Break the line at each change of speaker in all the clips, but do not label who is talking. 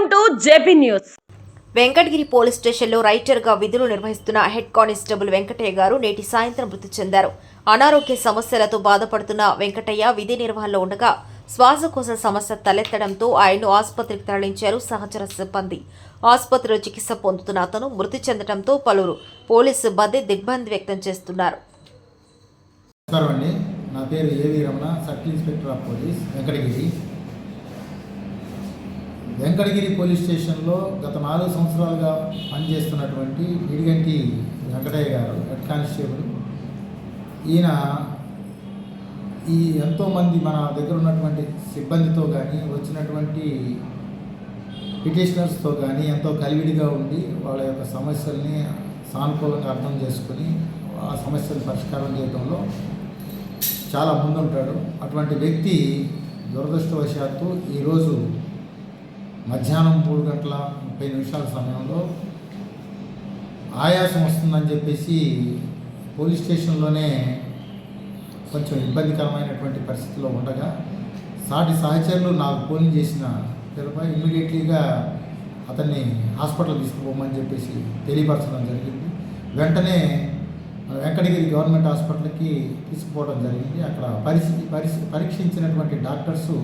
Welcome to JP news.
Venkatagiri police స్టేషన్లో రైటర్గా విధులు నిర్వహిస్తున్న హెడ్ కానిస్టేబుల్ వెంకటయ్య గారు నేటి సాయంత్రం మృతి చెందారు. అనారోగ్య సమస్యలతో బాధపడుతున్న వెంకటయ్య విధి నిర్వహణలో ఉండగా శ్వాసకోశ సమస్య తలెత్తడంతో ఆయన్ను ఆసుపత్రికి తరలించారు సహచర సిబ్బంది. ఆసుపత్రిలో చికిత్స పొందుతున్న అతను మృతి చెందడంతో పలువురు పోలీసు సిబ్బంది దిగ్భ్రాంతి వ్యక్తం చేస్తున్నారు.
నా పేరు A V Ramana circle inspector of police Venkatagiri. Venkatagiri police స్టేషన్లో గత నాలుగు సంవత్సరాలుగా పనిచేస్తున్నటువంటి ఇడిగంటి వెంకటయ్య గారు హెడ్ కానిస్టేబుల్. ఈయన ఈ ఎంతోమంది మన దగ్గర ఉన్నటువంటి సిబ్బందితో కానీ వచ్చినటువంటి పిటిషనర్స్తో కానీ ఎంతో కలివిడిగా ఉండి వాళ్ళ యొక్క సమస్యల్ని సానుకూలంగా అర్థం చేసుకుని ఆ సమస్యలు పరిష్కారం చేయడంలో చాలా ముందుంటాడు. అటువంటి వ్యక్తి దురదృష్టవశాత్తు ఈరోజు మధ్యాహ్నం మూడు గంటల ముప్పై నిమిషాల సమయంలో ఆయాసం వస్తుందని చెప్పేసి పోలీస్ స్టేషన్లోనే కొంచెం ఇబ్బందికరమైనటువంటి పరిస్థితిలో ఉండగా సాటి సహచరులు నాకు ఫోన్ చేసిన పిలుపై ఇమ్మీడియట్లీగా అతన్ని హాస్పిటల్ తీసుకుపోమని చెప్పేసి తెలియపరచడం జరిగింది. వెంటనే వెంకటగిరి గవర్నమెంట్ హాస్పిటల్కి తీసుకుపోవడం జరిగింది. అక్కడ పరిస్థితి పరిస్థితి పరీక్షించినటువంటి డాక్టర్సు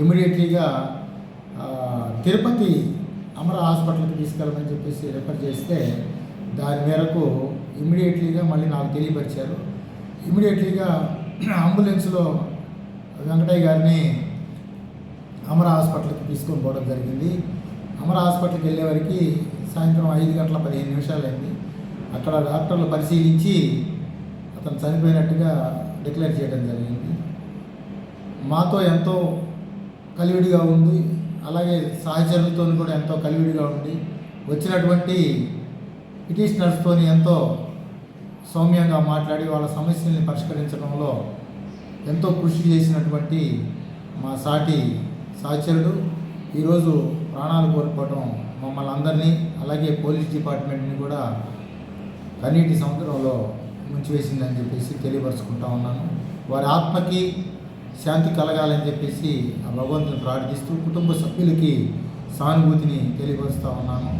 ఇమ్మీడియట్లీగా తిరుపతి అమర హాస్పిటల్కి తీసుకెళ్ళమని చెప్పేసి రెఫర్ చేస్తే దాని మేరకు ఇమీడియట్లీగా మళ్ళీ నాకు తెలియపరిచారు. ఇమీడియట్లీగా అంబులెన్స్లో వెంకటయ్య గారిని అమర హాస్పిటల్కి తీసుకొని పోవడం జరిగింది. అమర హాస్పిటల్కి వెళ్ళేవరకు సాయంత్రం ఐదు గంటల పదిహేను నిమిషాలు అయింది. అక్కడ డాక్టర్లు పరిశీలించి అతను చనిపోయినట్టుగా డిక్లేర్ చేయడం జరిగింది. మాతో ఎంతో కలివిడిగా ఉంది అలాగే సహచరులతో కూడా ఎంతో కలివిడిగా ఉండి వచ్చినటువంటి పిటిషనర్స్తో ఎంతో సౌమ్యంగా మాట్లాడి వాళ్ళ సమస్యల్ని పరిష్కరించడంలో ఎంతో కృషి చేసినటువంటి మా సాటి సహచరుడు. ఈరోజు ప్రాణాలు కోల్పోవడం మమ్మల్ని అందరినీ అలాగే పోలీస్ డిపార్ట్మెంట్ని కూడా కన్నీటి సముద్రంలో ముంచివేసిందని చెప్పేసి తెలియపరుచుకుంటా ఉన్నాను. వారి ఆత్మకి శాంతి కలగాలని చెప్పేసి ఆ భగవంతుని ప్రార్థిస్తూ కుటుంబ సభ్యులకి సానుభూతిని తెలియపరుస్తూ ఉన్నాను.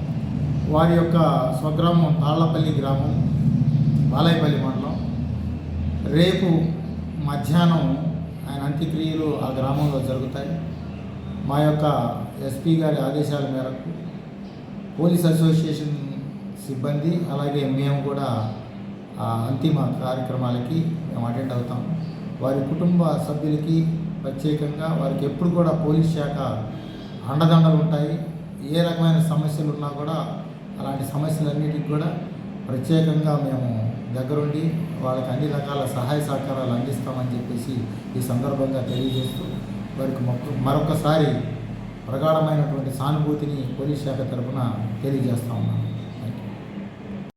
వారి యొక్క స్వగ్రామం తాళ్ళపల్లి గ్రామం బాలాయపల్లి మండలం. రేపు మధ్యాహ్నం ఆయన అంత్యక్రియలు ఆ గ్రామంలో జరుగుతాయి. మా యొక్క ఎస్పీ గారి ఆదేశాల మేరకు పోలీస్ అసోసియేషన్ సిబ్బంది అలాగే మేము కూడా ఆ అంతిమ కార్యక్రమాలకి మేము అటెండ్ అవుతాము. వారి కుటుంబ సభ్యులకి ప్రత్యేకంగా వారికి ఎప్పుడు కూడా పోలీస్ శాఖ అండదండలు ఉంటాయి. ఏ రకమైన సమస్యలు ఉన్నా కూడా అలాంటి సమస్యలన్నిటికి కూడా ప్రత్యేకంగా మేము దగ్గరుండి వాళ్ళకి అన్ని రకాల సహాయ సహకారాలు అందిస్తామని చెప్పేసి ఈ సందర్భంగా తెలియజేస్తూ వారికి మరొకసారి ప్రగాఢమైనటువంటి సానుభూతిని పోలీస్ శాఖ తరఫున తెలియజేస్తా ఉన్నాను.